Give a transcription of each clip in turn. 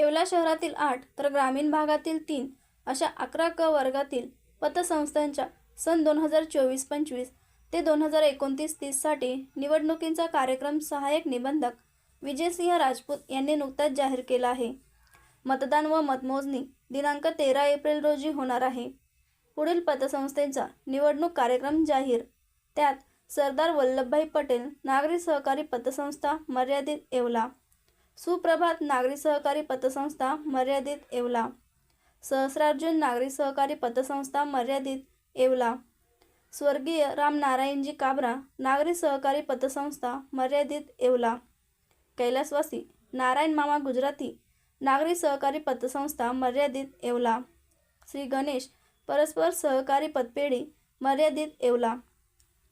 येवला शहरातील आठ तर ग्रामीण भागातील तीन अशा अकरा क वर्गातील पतसंस्थांच्या सन दोन हजार चोवीस पंचवीस ते दोन हजार एकोणतीस तीससाठी निवडणुकींचा कार्यक्रम सहाय्यक निबंधक विजयसिंह राजपूत यांनी नुकताच जाहीर केला आहे. मतदान व मतमोजणी दिनांक तेरा एप्रिल रोजी होणार आहे. पुढील पतसंस्थेचा निवडणूक कार्यक्रम जाहीर. त्यात सरदार वल्लभभाई पटेल नागरी सहकारी पतसंस्था मर्यादित येवला सुप्रभात नागरी सहकारी पतसंस्था मर्यादित येवला. सहस्रार्जुन नागरी सहकारी पतसंस्था मर्यादित येवला. स्वर्गीय रामनारायणजी काबरा नागरी सहकारी पतसंस्था मर्यादित येवला. कैलासवासी नारायण मामा गुजराती नागरी सहकारी पतसंस्था मर्यादित येवला. श्री गणेश परस्पर सहकारी पतपेढी मर्यादित येवला.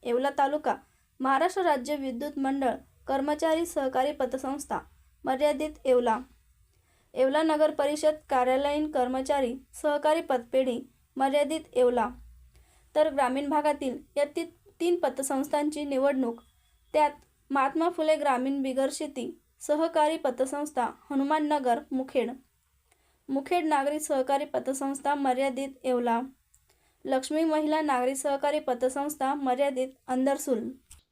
येवला तालुका महाराष्ट्र राज्य विद्युत मंडळ कर्मचारी सहकारी पतसंस्था मर्यादित येवला. येवला नगर परिषद कार्यालयीन कर्मचारी सहकारी पतपेढी मर्यादित येवला. तर ग्रामीण भागातील या ती तीन पतसंस्थांची निवडणूक त्यात महात्मा फुले ग्रामीण बिगर शेती सहकारी पतसंस्था हनुमाननगर मुखेड. मुखेड नागरी सहकारी पतसंस्था मर्यादित येवला. लक्ष्मी महिला नागरी सहकारी पतसंस्था मर्यादित अंदरसूल.